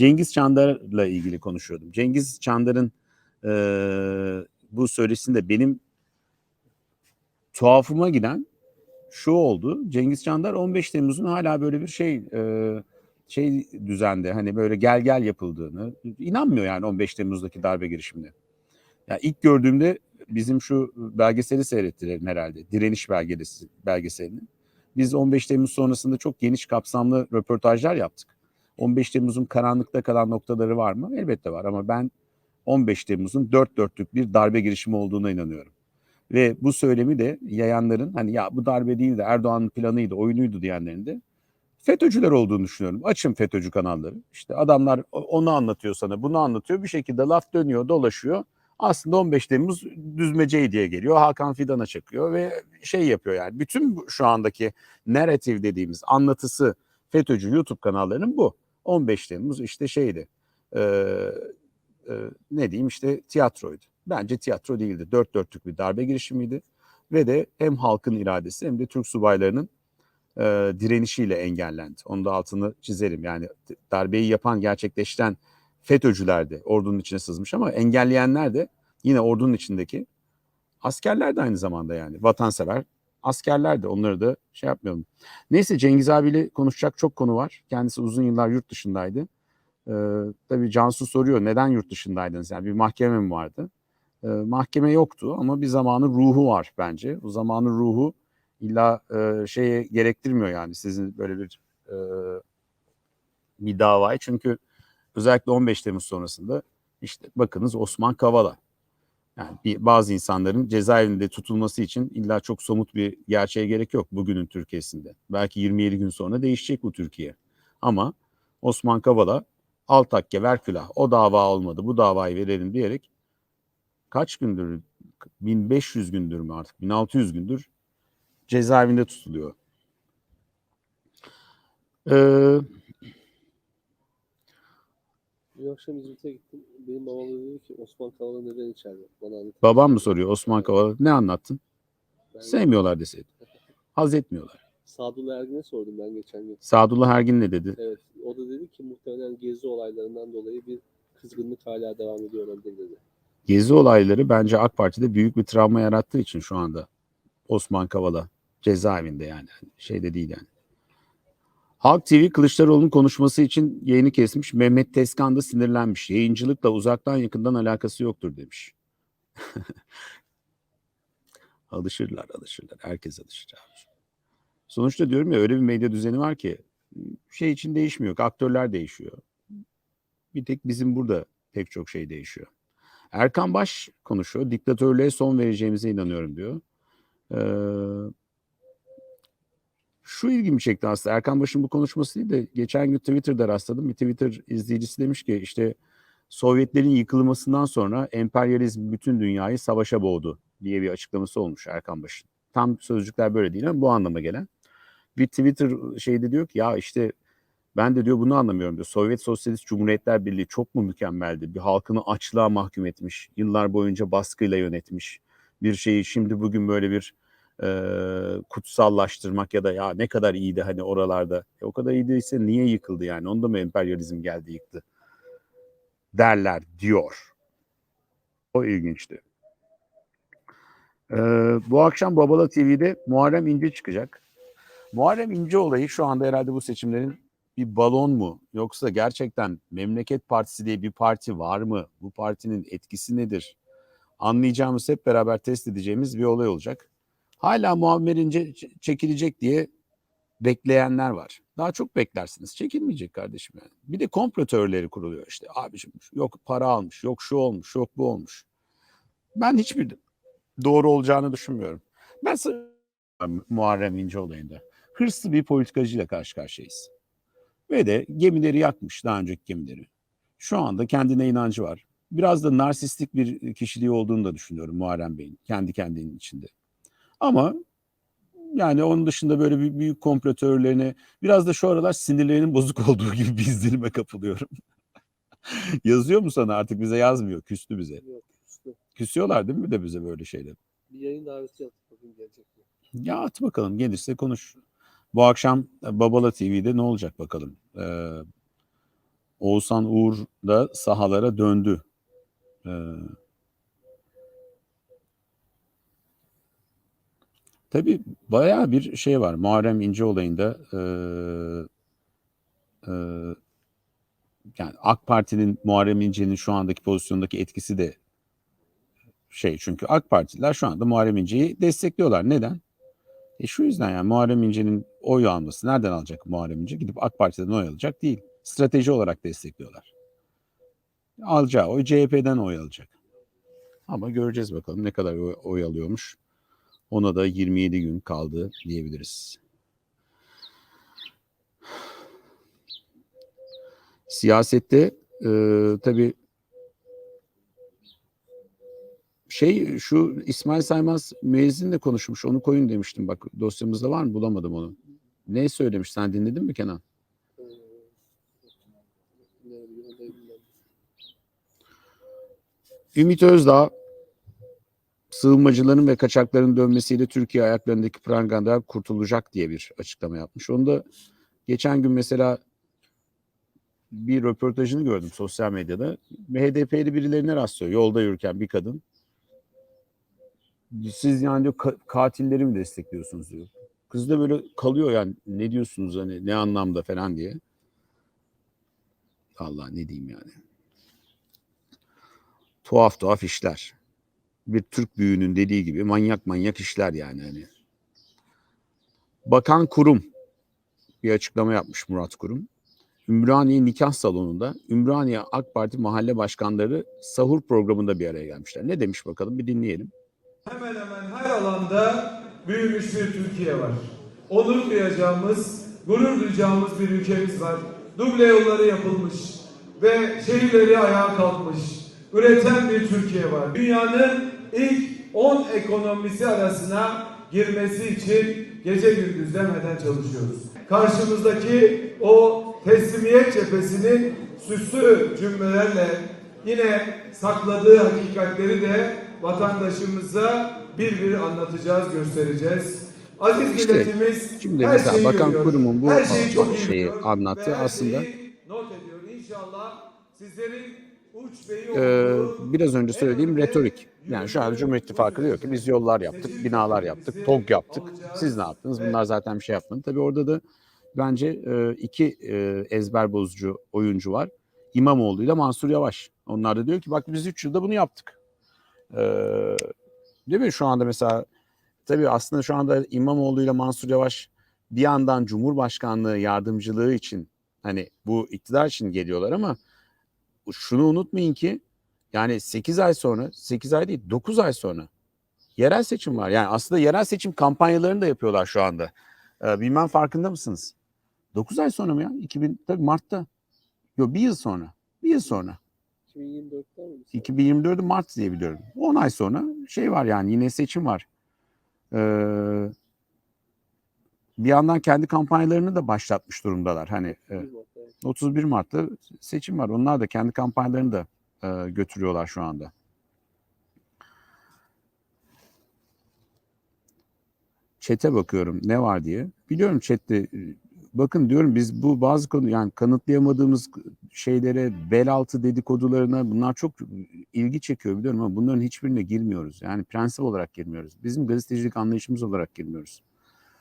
Cengiz Çandar'la ilgili konuşuyordum. Cengiz Çandar'ın e, bu söyleşisinde benim tuhafıma giden şu oldu. Cengiz Çandar 15 Temmuz'un hala böyle bir şey e, şey düzende hani böyle gel gel yapıldığını inanmıyor yani 15 Temmuz'daki darbe girişimine. Ya ilk gördüğümde bizim şu belgeseli seyrettirelim herhalde. Direniş belgesi, belgeselini. Biz 15 Temmuz sonrasında çok geniş kapsamlı röportajlar yaptık. 15 Temmuz'un karanlıkta kalan noktaları var mı? Elbette var ama ben 15 Temmuz'un dört dörtlük bir darbe girişimi olduğuna inanıyorum. Ve bu söylemi de yayanların hani ya bu darbe değil de Erdoğan'ın planıydı, oyunuydu diyenlerin de FETÖ'cüler olduğunu düşünüyorum. Açın FETÖ'cü kanalları. İşte adamlar onu anlatıyor sana, bunu anlatıyor. Bir şekilde laf dönüyor, dolaşıyor. Aslında 15 Temmuz düzmeceyi diye geliyor. Hakan Fidan'a çakıyor ve şey yapıyor yani. Bütün şu andaki narratif dediğimiz anlatısı FETÖ'cü YouTube kanallarının bu. 15 Temmuz işte şeydi. E, e, ne diyeyim işte tiyatroydu. Bence tiyatro değildi. Dört dörtlük bir darbe girişimiydi. Ve de hem halkın iradesi hem de Türk subaylarının e, direnişiyle engellendi. Onu da altını çizerim. Yani darbeyi yapan, gerçekleştiren FETÖ'cüler de ordunun içine sızmış ama engelleyenler de yine ordunun içindeki askerler de aynı zamanda yani vatansever askerler de onları da şey yapmayalım. Neyse Cengiz abiyle konuşacak çok konu var. Kendisi uzun yıllar yurt dışındaydı. Ee, tabii Cansu soruyor neden yurt dışındaydınız? Yani bir mahkeme mi vardı? Ee, mahkeme yoktu ama bir zamanın ruhu var bence. Bu zamanın ruhu illa e, şeye gerektirmiyor yani sizin böyle bir e, bir davayı. Çünkü özellikle 15 Temmuz sonrasında işte bakınız Osman Kavala. Yani bir, bazı insanların cezaevinde tutulması için illa çok somut bir gerçeğe gerek yok bugünün Türkiye'sinde. Belki 27 gün sonra değişecek bu Türkiye. Ama Osman Kavala Altakke Verkülah o dava olmadı bu davayı verelim diyerek kaç gündür 1500 gündür mü artık 1600 gündür cezaevinde tutuluyor. Ee, Bir akşam İzmit'e gittim. Benim babam dedi ki Osman Kavala neden içeride? Bana anlat. babam mı soruyor Osman Kavala ne anlattın? Ben Sevmiyorlar deseydin. Haz etmiyorlar. Sadullah Ergin'e sordum ben geçen gün. Sadullah Ergin ne dedi? Evet. O da dedi ki muhtemelen gezi olaylarından dolayı bir kızgınlık hala devam ediyor olabilir dedi. Gezi olayları bence AK Parti'de büyük bir travma yarattığı için şu anda Osman Kavala cezaevinde yani şeyde değil yani. Halk TV Kılıçdaroğlu'nun konuşması için yayını kesmiş. Mehmet Tezkan da sinirlenmiş. Yayıncılıkla uzaktan yakından alakası yoktur demiş. alışırlar alışırlar. Herkes alışır. Sonuçta diyorum ya öyle bir medya düzeni var ki şey için değişmiyor. Aktörler değişiyor. Bir tek bizim burada pek çok şey değişiyor. Erkan Baş konuşuyor. Diktatörlüğe son vereceğimize inanıyorum diyor. Ee, şu ilgimi çekti aslında. Erkan Baş'ın bu konuşması değil de geçen gün Twitter'da rastladım. Bir Twitter izleyicisi demiş ki işte Sovyetlerin yıkılmasından sonra emperyalizm bütün dünyayı savaşa boğdu diye bir açıklaması olmuş Erkan Baş'ın. Tam sözcükler böyle değil ama bu anlama gelen. Bir Twitter şeyde diyor ki ya işte ben de diyor bunu anlamıyorum diyor. Sovyet Sosyalist Cumhuriyetler Birliği çok mu mükemmeldi? Bir halkını açlığa mahkum etmiş. Yıllar boyunca baskıyla yönetmiş. Bir şeyi şimdi bugün böyle bir e, kutsallaştırmak ya da ya ne kadar iyiydi hani oralarda. E, o kadar iyiyse niye yıkıldı yani? Onda mı emperyalizm geldi yıktı? Derler diyor. O ilginçti. Ee, bu akşam Babala TV'de Muharrem İnce çıkacak. Muharrem İnce olayı şu anda herhalde bu seçimlerin bir balon mu? Yoksa gerçekten Memleket Partisi diye bir parti var mı? Bu partinin etkisi nedir? Anlayacağımız hep beraber test edeceğimiz bir olay olacak. Hala Muammer çekilecek diye bekleyenler var. Daha çok beklersiniz. Çekilmeyecek kardeşim yani. Bir de komplo teorileri kuruluyor işte. Abicim yok para almış, yok şu olmuş, yok bu olmuş. Ben hiçbir doğru olacağını düşünmüyorum. Ben Muharrem İnce olayında hırslı bir politikacıyla karşı karşıyayız. Ve de gemileri yakmış daha önceki gemileri. Şu anda kendine inancı var. Biraz da narsistik bir kişiliği olduğunu da düşünüyorum Muharrem Bey'in. Kendi kendinin içinde. Ama yani onun dışında böyle bir büyük komplo teorilerine biraz da şu aralar sinirlerinin bozuk olduğu gibi bir izlenime kapılıyorum. Yazıyor mu sana artık bize yazmıyor. Küstü bize. Yok üstü. Küsüyorlar değil mi bir de bize böyle şeyler? Bir yayın daveti yaptık bugün gelecek mi? Ya at bakalım gelirse konuş. Bu akşam Babala TV'de ne olacak bakalım. Ee, Oğuzhan Uğur da sahalara döndü. Ee, tabii bayağı bir şey var. Muharrem İnce olayında ee, ee, yani AK Parti'nin Muharrem İnce'nin şu andaki pozisyondaki etkisi de şey çünkü AK Partililer şu anda Muharrem İnce'yi destekliyorlar. Neden? E şu yüzden yani Muharrem İnce'nin oy alması nereden alacak Muharrem İnce? Gidip AK Parti'den oy alacak değil. Strateji olarak destekliyorlar. Alacağı oy CHP'den oy alacak. Ama göreceğiz bakalım ne kadar oy, oy alıyormuş. Ona da 27 gün kaldı diyebiliriz. Siyasette e, tabii şey şu İsmail Saymaz müezzinle konuşmuş. Onu koyun demiştim. Bak dosyamızda var mı? Bulamadım onu. Ne söylemiş? Sen dinledin mi Kenan? Ee. Ümit Özdağ sığınmacıların ve kaçakların dönmesiyle Türkiye ayaklarındaki prangadan kurtulacak diye bir açıklama yapmış. Onu da geçen gün mesela bir röportajını gördüm sosyal medyada. HDP'li birilerine rastlıyor. Yolda yürürken bir kadın. Siz yani diyor ka- katilleri mi destekliyorsunuz diyor. Kız da böyle kalıyor yani ne diyorsunuz hani ne anlamda falan diye. Allah ne diyeyim yani. Tuhaf tuhaf işler. Bir Türk büyüğünün dediği gibi manyak manyak işler yani hani. Bakan Kurum bir açıklama yapmış Murat Kurum. Ümraniye nikah salonunda Ümraniye AK Parti mahalle başkanları sahur programında bir araya gelmişler. Ne demiş bakalım bir dinleyelim. Hemen hemen her alanda büyümüş bir Türkiye var. Onur duyacağımız, gurur duyacağımız bir ülkemiz var. Duble yolları yapılmış ve şehirleri ayağa kalkmış. Üreten bir Türkiye var. Dünyanın ilk 10 ekonomisi arasına girmesi için gece gündüz demeden çalışıyoruz. Karşımızdaki o teslimiyet cephesinin süslü cümlelerle yine sakladığı hakikatleri de vatandaşımıza bir bir anlatacağız, göstereceğiz. Aziz İşte, şimdi her mesela şeyi Bakan görüyor. Kurum'un bu her şeyi çok şeyi anlattı aslında. not ediyor. İnşallah sizlerin olduğu biraz önce söylediğim retorik. Yani şu an Cumhur İttifakı diyor ki biz yollar yaptık, binalar yaptık, TOG yaptık. Siz ne yaptınız? Bunlar zaten bir şey yapmadı. Tabii orada da bence e, iki e, ezber bozucu oyuncu var. İmamoğlu ile Mansur Yavaş. Onlar da diyor ki bak biz 3 yılda bunu yaptık. Ee, değil mi? Şu anda mesela tabii aslında şu anda İmamoğlu ile Mansur Yavaş bir yandan Cumhurbaşkanlığı yardımcılığı için hani bu iktidar için geliyorlar ama şunu unutmayın ki yani 8 ay sonra 8 ay değil 9 ay sonra yerel seçim var. Yani aslında yerel seçim kampanyalarını da yapıyorlar şu anda. Ee, bilmem farkında mısınız? 9 ay sonra mı ya? 2000 tabii Mart'ta. Yok bir yıl sonra. Bir yıl sonra. 2024'ten mi? 2024'ü Mart diye biliyorum. 10 ay sonra şey var yani yine seçim var. Ee, bir yandan kendi kampanyalarını da başlatmış durumdalar. Hani e, 1 Mart, evet. 31 Mart'ta seçim var. Onlar da kendi kampanyalarını da e, götürüyorlar şu anda. Çete bakıyorum ne var diye. Biliyorum chatte e, bakın diyorum biz bu bazı konu yani kanıtlayamadığımız şeylere bel altı dedikodularına bunlar çok ilgi çekiyor biliyorum ama bunların hiçbirine girmiyoruz. Yani prensip olarak girmiyoruz. Bizim gazetecilik anlayışımız olarak girmiyoruz.